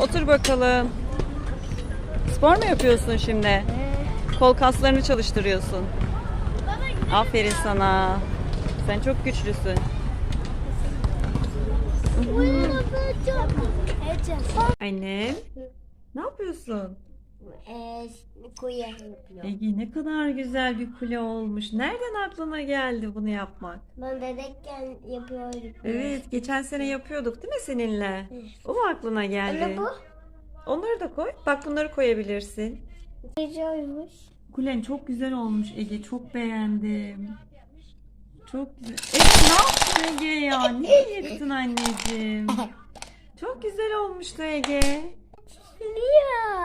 Otur bakalım. Spor mu yapıyorsun şimdi? Kol kaslarını çalıştırıyorsun. Aferin sana. Sen çok güçlüsün. Annem. Ne yapıyorsun? Kuyu yapıyor. Ege ne kadar güzel bir kule olmuş. Nereden aklına geldi bunu yapmak? Ben bebekken yapıyordum. Evet, geçen sene yapıyorduk değil mi seninle? O mu aklına geldi? Anne bu Onları da koy. Bak bunları koyabilirsin. güzelmiş. Kulen çok güzel olmuş Ege. Çok beğendim. Çok güzel. Ege ne yaptın Ege ya? Niye yıktın anneciğim? Çok güzel olmuştu Ege.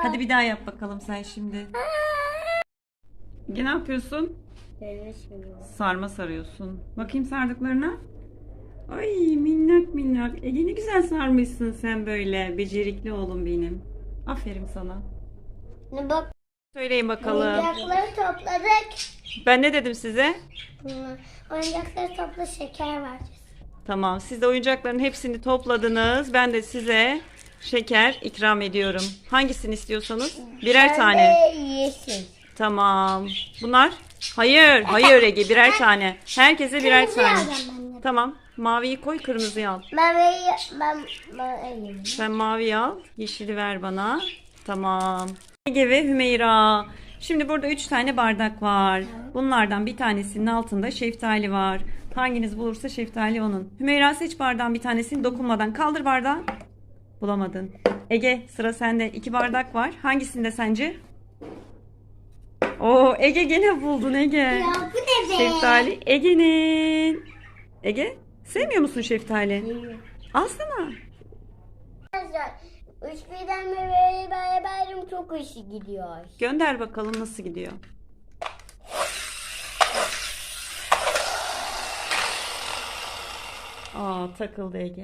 Hadi bir daha yap bakalım sen şimdi. Ne yapıyorsun? Sarma sarıyorsun. Bakayım sardıklarına. Ay minnak minnak. Ege ne güzel sarmışsın sen böyle. Becerikli oğlum benim. Aferin sana. Ne bak Söyleyin bakalım. oyuncakları topladık. Ben ne dedim size? Hı, Oyuncakları topla şeker vereceğiz. Tamam. Siz de oyuncakların hepsini topladınız. Ben de size şeker ikram ediyorum. Hangisini istiyorsanız? Birer tane. Ben yeşil. Tamam. Bunlar? Hayır. Hayır Ege. Birer tane. Herkese birer tane. alacağım ben. Tamam. Maviyi koy, kırmızıyı al. Ben ben ben elim. Sen maviyi al. Yeşili ver bana. Tamam. Ege ve Hümeyra. Şimdi burada üç tane bardak var. Bunlardan bir tanesinin altında şeftali var. Hanginiz bulursa şeftali onun. Hümeyra seç bardağın bir tanesini dokunmadan. Kaldır bardağı. Bulamadın. Ege sıra sende. İki bardak var. Hangisinde sence? Oo Ege gene buldun Ege. Ya bu ne be? Şeftali Ege'nin. Ege sevmiyor musun şeftali? Alsana. Üç birden beraberim çok hoşu gidiyor. Gönder bakalım nasıl gidiyor. Aa takıldı Ege.